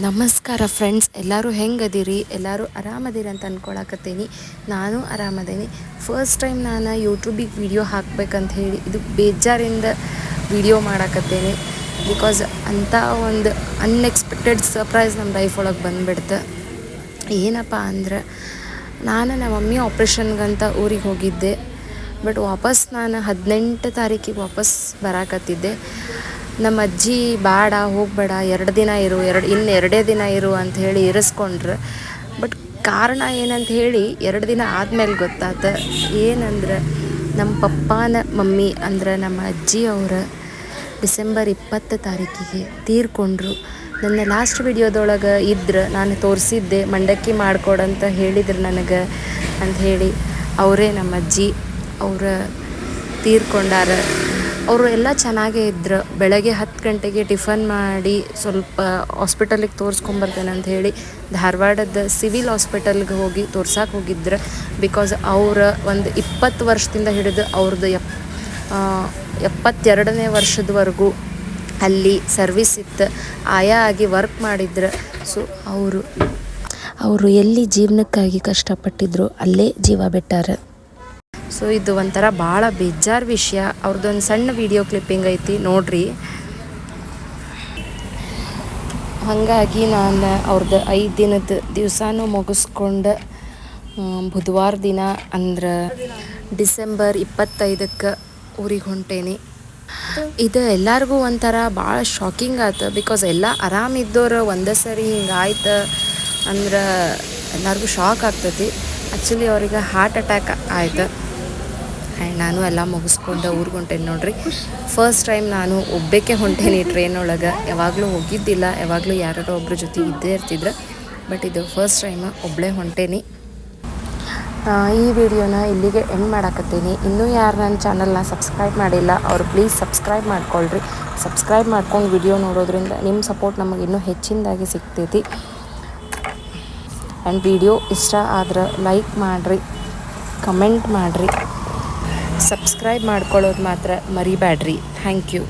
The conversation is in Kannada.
ನಮಸ್ಕಾರ ಫ್ರೆಂಡ್ಸ್ ಎಲ್ಲರೂ ಹೆಂಗದಿರಿ? ಎಲ್ಲರೂ ಆರಾಮದಿರಿ ಅಂತ ಅಂದ್ಕೊಳಕತ್ತೀನಿ ನಾನು ಆರಾಮದೇನಿ. ಫಸ್ಟ್ ಟೈಮ್ ನಾನು ಯೂಟ್ಯೂಬಿಗೆ ವಿಡಿಯೋ ಹಾಕ್ಬೇಕಂತ ಹೇಳಿ ಇದು ಬೇಜಾರಿಂದ ವಿಡಿಯೋ ಮಾಡಾಕತ್ತೇನೆ. ಬಿಕಾಸ್ ಅಂಥ ಒಂದು ಅನ್ಎಕ್ಸ್ಪೆಕ್ಟೆಡ್ ಸರ್ಪ್ರೈಸ್ ನಮ್ಮ ಲೈಫ್ ಒಳಗೆ ಬಂದುಬಿಡ್ತು. ಏನಪ್ಪ ಅಂದ್ರೆ, ನಾನು ನಮ್ಮ ಮಮ್ಮಿ ಆಪ್ರೇಷನ್ಗಂತ ಊರಿಗೆ ಹೋಗಿದ್ದೆ. ಬಟ್ ವಾಪಸ್ ನಾನು ಹದಿನೆಂಟು ತಾರೀಕಿಗೆ ವಾಪಸ್ ಬರಾಕತ್ತಿದ್ದೆ. ನಮ್ಮ ಅಜ್ಜಿ ಬೇಡ, ಹೋಗಬೇಡ, ಎರಡು ದಿನ ಇರು, ಎರಡು, ಇನ್ನು ಎರಡೇ ದಿನ ಇರು ಅಂತ ಹೇಳಿ ಇರಿಸ್ಕೊಂಡ್ರು. ಬಟ್ ಕಾರಣ ಏನಂತ ಹೇಳಿ ಎರಡು ದಿನ ಆದಮೇಲೆ ಗೊತ್ತಾತ. ಏನಂದ್ರೆ ನಮ್ಮ ಪಪ್ಪಾನ ಮಮ್ಮಿ ಅಂದ್ರೆ ನಮ್ಮ ಅಜ್ಜಿ ಅವರ ಡಿಸೆಂಬರ್ ಇಪ್ಪತ್ತು ತಾರೀಕಿಗೆ ತೀರ್ಕೊಂಡ್ರು. ನನ್ನ ಲಾಸ್ಟ್ ವಿಡಿಯೋದೊಳಗೆ ಇದ್ರೆ ನಾನು ತೋರಿಸಿದ್ದೆ, ಮಂಡಕ್ಕಿ ಮಾಡಿಕೊಡಂತ ಹೇಳಿದ್ರು ನನಗೆ ಅಂತ ಹೇಳಿ. ಅವರೇ ನಮ್ಮ ಅಜ್ಜಿ ಅವರ ತೀರ್ಕೊಂಡಾರ. ಅವರು ಎಲ್ಲ ಚೆನ್ನಾಗೇ ಇದ್ರು. ಬೆಳಗ್ಗೆ ಹತ್ತು ಗಂಟೆಗೆ ಟಿಫನ್ ಮಾಡಿ ಸ್ವಲ್ಪ ಹಾಸ್ಪಿಟಲಿಗೆ ತೋರಿಸ್ಕೊಂಬರ್ತೇನೆ ಅಂತ ಹೇಳಿ ಧಾರವಾಡದ ಸಿವಿಲ್ ಹಾಸ್ಪಿಟಲ್ಗೆ ಹೋಗಿ ತೋರ್ಸಕ್ಕೆ ಹೋಗಿದ್ರು. ಬಿಕಾಸ್ ಅವರ ಒಂದು ಇಪ್ಪತ್ತು ವರ್ಷದಿಂದ ಹಿಡಿದು ಅವ್ರದ್ದು ಎಪ್ ಎಪ್ಪತ್ತೆರಡನೇ ವರ್ಷದವರೆಗೂ ಅಲ್ಲಿ ಸರ್ವಿಸ್ ಇತ್ತು. ಆಯಾ ಆಗಿ ವರ್ಕ್ ಮಾಡಿದ್ರು. ಸೊ ಅವರು ಅವರು ಎಲ್ಲಿ ಜೀವನಕ್ಕಾಗಿ ಕಷ್ಟಪಟ್ಟಿದ್ರು ಅಲ್ಲೇ ಜೀವ ಬಿಟ್ಟಾರ. ಸೊ ಇದು ಒಂಥರ ಭಾಳ ಬೇಜಾರು ವಿಷಯ. ಅವ್ರದ್ದೊಂದು ಸಣ್ಣ ವಿಡಿಯೋ ಕ್ಲಿಪ್ಪಿಂಗ್ ಐತಿ, ನೋಡ್ರಿ. ಹಾಗಾಗಿ ನಾನು ಅವ್ರದ್ದು ಐದು ದಿನದ ದಿವಸನೂ ಮುಗಿಸ್ಕೊಂಡು ಬುಧವಾರ ದಿನ ಅಂದ್ರೆ ಡಿಸೆಂಬರ್ ಇಪ್ಪತ್ತೈದಕ್ಕೆ ಊರಿಗೆ ಹೊಂಟೇನಿ. ಇದು ಎಲ್ಲರಿಗೂ ಒಂಥರ ಭಾಳ ಶಾಕಿಂಗ್ ಆಯ್ತು ಬಿಕಾಸ್ ಎಲ್ಲ ಆರಾಮಿದ್ದವರು ಒಂದೇ ಸರಿ ಹಿಂಗೆ ಆಯ್ತು ಅಂದ್ರೆ ಎಲ್ಲರಿಗೂ ಶಾಕ್ ಆಗ್ತೈತಿ. ಆ್ಯಕ್ಚುಲಿ ಅವ್ರಿಗೆ ಹಾರ್ಟ್ ಅಟ್ಯಾಕ್ ಆಯ್ತು. ಆ್ಯಂಡ್ ನಾನು ಎಲ್ಲ ಮುಗಿಸ್ಕೊಂಡು ಊರಿಗೆ ಹೊಂಟೇನೆ ನೋಡ್ರಿ. ಫಸ್ಟ್ ಟೈಮ್ ನಾನು ಒಬ್ಬಕ್ಕೆ ಹೊಂಟೇನಿ ಟ್ರೈನ್ ಒಳಗೆ. ಯಾವಾಗಲೂ ಹೋಗಿದ್ದಿಲ್ಲ, ಯಾವಾಗಲೂ ಯಾರೋ ಒಬ್ಬರ ಜೊತೆ ಇದ್ದೇ ಇರ್ತಿದ್ರು. ಬಟ್ ಇದು ಫಸ್ಟ್ ಟೈಮ್ ಒಬ್ಬಳೇ ಹೊಂಟೇನಿ. ಈ ವಿಡಿಯೋನ ಇಲ್ಲಿಗೆ ಎಂಡ್ ಮಾಡಾಕತ್ತೀನಿ. ಇನ್ನೂ ಯಾರು ನನ್ನ ಚಾನಲ್ನ ಸಬ್ಸ್ಕ್ರೈಬ್ ಮಾಡಿಲ್ಲ, ಅವ್ರು ಪ್ಲೀಸ್ ಸಬ್ಸ್ಕ್ರೈಬ್ ಮಾಡ್ಕೊಳ್ರಿ. ಸಬ್ಸ್ಕ್ರೈಬ್ ಮಾಡ್ಕೊಂಡು ವಿಡಿಯೋ ನೋಡೋದ್ರಿಂದ ನಿಮ್ಮ ಸಪೋರ್ಟ್ ನಮಗೆ ಇನ್ನೂ ಹೆಚ್ಚಿನದಾಗಿ ಸಿಗ್ತೈತಿ. ಆ್ಯಂಡ್ ವಿಡಿಯೋ ಇಷ್ಟ ಆದ್ರೆ ಲೈಕ್ ಮಾಡಿರಿ ಕಮೆಂಟ್ ಮಾಡಿರಿ. ಸಬ್ಸ್ಕ್ರೈಬ್ ಮಾಡ್ಕೊಳ್ಳೋದು ಮಾತ್ರ ಮರಿಬೇಡ್ರಿ ಥ್ಯಾಂಕ್ ಯು